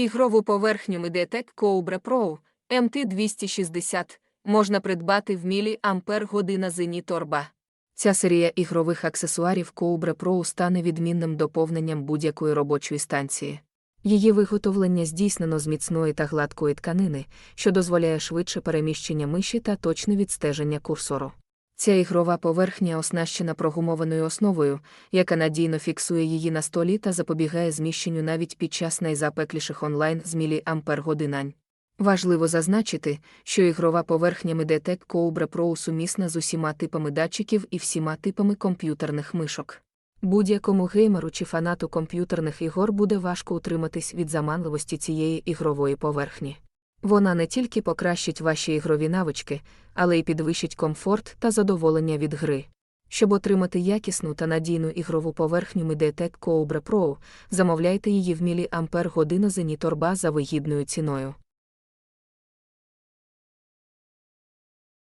Ігрову поверхню Mediatek Cobra Pro MT260 можна придбати в мілі Ампер година Зені Торба. Ця серія ігрових аксесуарів Cobra Pro стане відмінним доповненням будь-якої робочої станції. Її виготовлення здійснено з міцної та гладкої тканини, що дозволяє швидше переміщення миші та точне відстеження курсору. Ця ігрова поверхня оснащена прогумованою основою, яка надійно фіксує її на столі та запобігає зміщенню навіть під час найзапекліших онлайн з міліампер-годинань. Важливо зазначити, що ігрова поверхня Mediatek Cobra Pro сумісна з усіма типами датчиків і всіма типами комп'ютерних мишок. Будь-якому геймеру чи фанату комп'ютерних ігор буде важко утриматись від заманливості цієї ігрової поверхні. Вона не тільки покращить ваші ігрові навички, але й підвищить комфорт та задоволення від гри. Щоб отримати якісну та надійну ігрову поверхню Mediatek Cobra Pro, замовляйте її в мілі Ампер година Зеніторба за вигідною ціною.